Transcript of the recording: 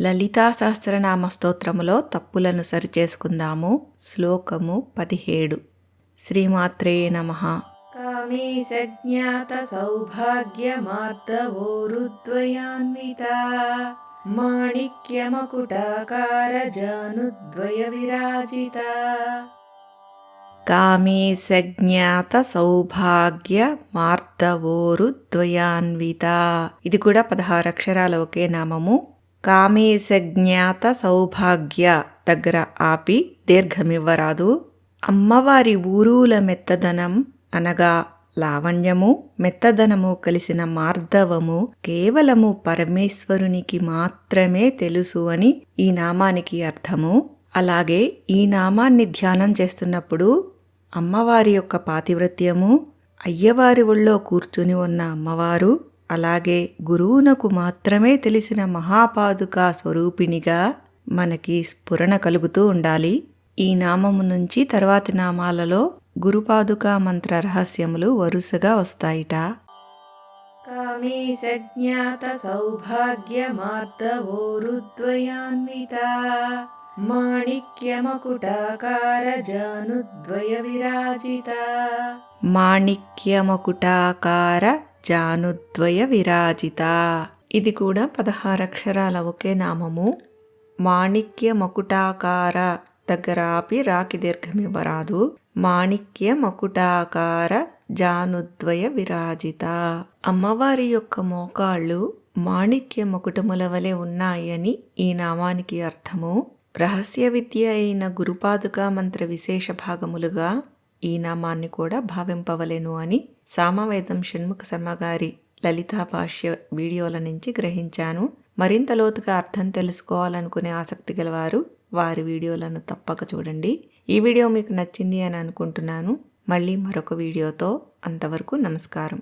లలితా సహస్రనామ స్తోత్రములో తప్పులను సరిచేసుకుందాము. శ్లోకము పదిహేడు. శ్రీమాత్రే నమ. కామే సజ్ఞాత సౌభాగ్యమార్దవోరుద్వయాన్విత మాణిక్యమకుటాకార జానుద్వయ విరాజిత. కామే సజ్ఞాత సౌభాగ్య మార్దవోరు ద్వయాన్విత ఇది కూడా పదహారు అక్షరాల ఒకే నామము. కామేశ జ్ఞాత సౌభాగ్య దగ్గర ఆపి దీర్ఘమివ్వరాదు. అమ్మవారి ఊరూల మెత్తదనం అనగా లావణ్యము మెత్తదనము కలిసిన మార్ధవము కేవలము పరమేశ్వరునికి మాత్రమే తెలుసు అని ఈ నామానికి అర్థము. అలాగే ఈ నామాన్ని ధ్యానం చేస్తున్నప్పుడు అమ్మవారి యొక్క పాతివృత్యము అయ్యవారి ఒళ్ళో కూర్చుని ఉన్న అమ్మవారు అలాగే గురువునకు మాత్రమే తెలిసిన మహాపాదుక స్వరూపిణిగా మనకి స్ఫురణ కలుగుతూ ఉండాలి. ఈ నామము నుంచి తర్వాతి నామాలలో గురుపాదుక మంత్ర రహస్యములు వరుసగా వస్తాయిట. కామే సజ్ఞాత సౌభాగ్యమార్దవోరుద్వయాన్విత మాణిక్యమకుటాకార జానుద్వయ విరాజిత. మాణిక్యమకుటాకార జానుద్వయ విరాజిత ఇది కూడా పదహారక్షరాల ఒకే నామము. మాణిక్య మకుటాకార దగ్గర ఆపి రాకి దీర్ఘమివ్వరాదు. మాణిక్య మకుటాకార జానుద్వయ విరాజిత అమ్మవారి యొక్క మోకాళ్ళు మాణిక్య మకుటముల వలె ఉన్నాయని ఈ నామానికి అర్థము. రహస్య విద్య అయిన గురుపాదుక మంత్ర విశేష భాగములుగా ఈ నామాన్ని కూడా భావింపవలెను అని సామవేదం షణ్ముఖ శర్మ గారి లలితా భాష్య వీడియోల నుంచి గ్రహించాను. మరింత లోతుగా అర్థం తెలుసుకోవాలనుకునే ఆసక్తి గలవారు వారి వీడియోలను తప్పక చూడండి. ఈ వీడియో మీకు నచ్చింది అని అనుకుంటున్నాను. మళ్ళీ మరొక వీడియోతో అంతవరకు నమస్కారం.